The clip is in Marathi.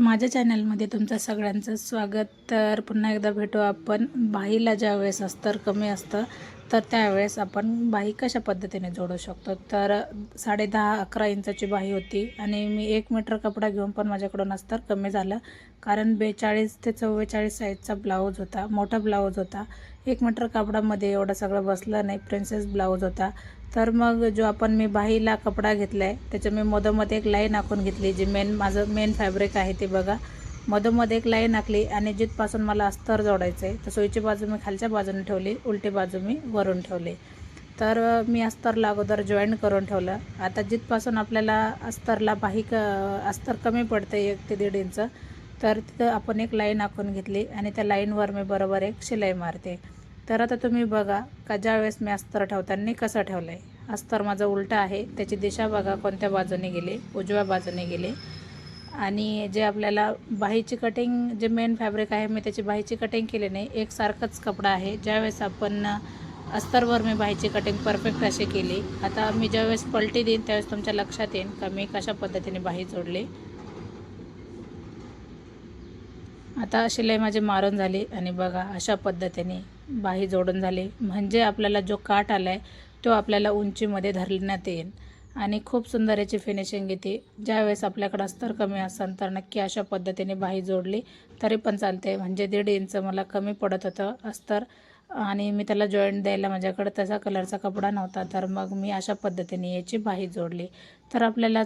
माझ्या चॅनलमध्ये तुमचं सगळ्यांचं स्वागत. तर पुन्हा एकदा भेटू आपण. बाईला ज्या वेळेस अस्तर कमी असतं तर त्यावेळेस आपण बाई कशा पद्धतीने जोडू शकतो? तर साडे दहा अकरा इंचाची बाई होती आणि मी एक मीटर कपडा घेऊन पण माझ्याकडून अस्तर कमी झालं. कारण बेचाळीस ते चव्वेचाळीस साईजचा ब्लाऊज होता मोठा ब्लाऊज होता. एक मीटर कापडामध्ये एवढं सगळं बसलं नाही प्रिन्सेस ब्लाऊज होता. तर मग जो आपण मी बाहीला कपडा घेतला आहे त्याच्या मी मधोमध एक लाईन आखून घेतली जी मेन माझं मेन फॅब्रिक आहे ते बघा. मधोमध एक लाईन आखली आणि जिथपासून मला अस्तर जोडायचं आहे तर सोयीची बाजू मी खालच्या बाजूने ठेवली उलटी बाजू मी वरून ठेवली. तर मी अस्तरला अगोदर जॉईन करून ठेवलं. आता जिथपासून आपल्याला अस्तरला बाही क अस्तर कमी पडतं एक ते दीड इंच तर तिथं आपण एक लाईन आखून घेतली आणि त्या लाईनवर मी बरोबर एक शिलाई मारते. तर आता तुम्ही बघा का ज्यावेळेस मी अस्तर ठेवताना कसं ठेवलं आहे अस्तर माझं उलटं आहे त्याची दिशा बघा कोणत्या बाजूने गेली उजव्या बाजूने गेली. आणि जे आपल्याला बाहीची कटिंग जे मेन फॅब्रिक आहे मी त्याची बाहीची कटिंग केली नाही. एकसारखंच कपडा आहे. ज्यावेळेस आपण अस्तरवर मी बाहीची कटिंग परफेक्ट अशी केली. आता मी ज्यावेळेस पलटी देईन त्यावेळेस तुमच्या लक्षात येईल का मी कशा पद्धतीने बाही जोडली. आता शिलाई माझी मारून झाली आणि बघा अशा पद्धतीने बाही जोडून झाली. म्हणजे आपल्याला जो काट आला आहे तो आपल्याला उंचीमध्ये धरण्यात येईल. आणि खूप सुंदर याची फिनिशिंग येते. ज्यावेळेस आपल्याकडं अस्तर कमी असेल तर नक्की अशा पद्धतीने बाही जोडली तरी पण चालते म्हणजे दीड इंच मला कमी पडत होतं अस्तर आणि मी त्याला जॉईंट द्यायला माझ्याकडे तसा कलरचा कपडा नव्हता. तर मग मी अशा पद्धतीने याची बाही जोडली. तर आपल्याला